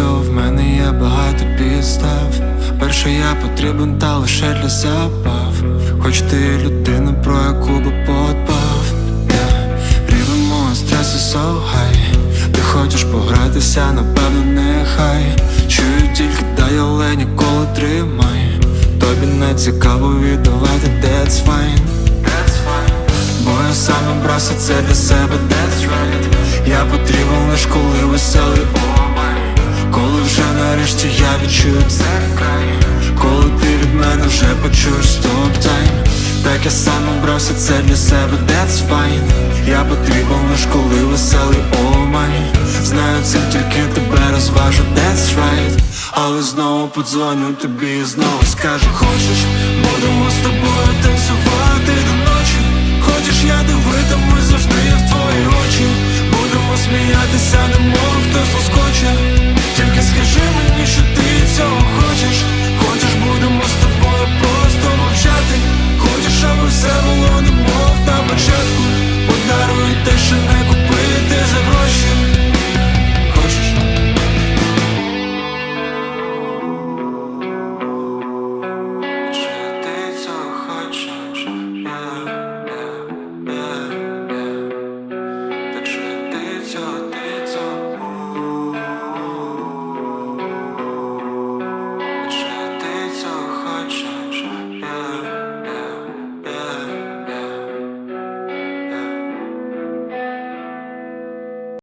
цього в мене є багато підстав. Перше я потрібен, та лише для забав Хоч ти людина, про яку би подбав. Yeah. Рівень мого стресу so high. Ти хочеш погратися, напевно, нехай. Чую тільки дай, але ніколи тримай Тобі не цікаво віддавати, that's fine. That's fine. Бо я сам обрався це для себе, that's right Я потрібен лиш коли веселий, о май Коли вже нарешті я відчую це край. Коли ти від мене вже почуєш стоп тайм Так я сам обрався це для себе, that's fine. Я потрібен лиш коли веселий, о май Знаю цим тільки тебе розважу, that's right. Але знову подзвоню тобі і знову скажу Хочеш, будемо з тобою танцювати Зустрітися немов хтось лоскоче Тільки скажи мені, що ти цього хочеш. Хочеш, будемо з тобою просто мовчати. Хочеш, аби все було немов на початку. Подаруй те, що не купив